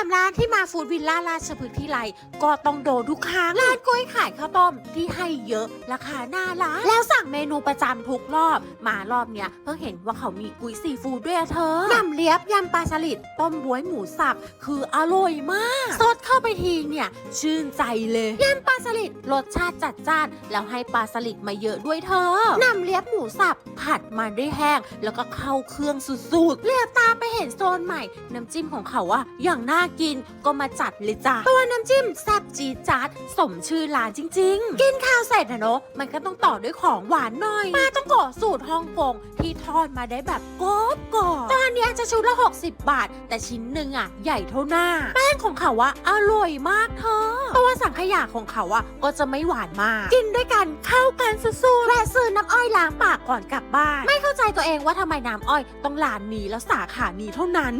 ามร้านที่มาฟูดวิลล่าราชพฤกษ์ที่ไรก็ต้องโดนทุกครั้งร้านกล้วยขายข้าวต้มที่ให้เยอะราคาน่ารักแล้วสั่งเมนูประจำทุกรอบ มารอบเนี้ยเพิ่งเห็นว่าเขามีกุ้ยซีฟู้ดด้วยอะเธอยำเลียบยำปลาสลิดต้มบวยหมูสับคืออร่อยมากสดเข้าไปทีเนี่ย ชื่นใจเลยยำปลาสลิดรสชาติจัดจ้าน แล้วให้ปลาสลิดมาเยอะด้วยเธอนำเลียบหมูสับผัดมาด้วยแห้ง แล้วก็เข้าเครื่องสุดๆเลียตาไปเห็นโซนใหม่ น้ำจิ้มของเขาอะอย่างน่ากินก็มาจัดเลยจ้ะตัวน้ำจิ้มแซ่บจีดจ๊าดสมชื่อร้านจริง ๆ กินข้าวเสร็จนะเนอะมันก็ต้องต่อด้วยของหวานหน่อยปลาต้องโกะสูตรฮ่องกงที่ทอดมาได้แบบกรอบกรอบจานเนี้ยจะชุดละ 60 บาท แต่ชิ้นหนึ่งอะใหญ่เท่าหน้า แป้งของเขาอะอร่อยมากเธอตัวสังขยาของเขาอะก็จะไม่หวานมาก กินด้วยกันเข้ากันสุดๆแวะซื้อน้ำอ้อยล้างปากก่อนกลับบ้าน ไม่เข้าใจตัวเองว่าทำไมน้ำอ้อยต้องร้านนี้แล้วสาขานี้เท่านั้น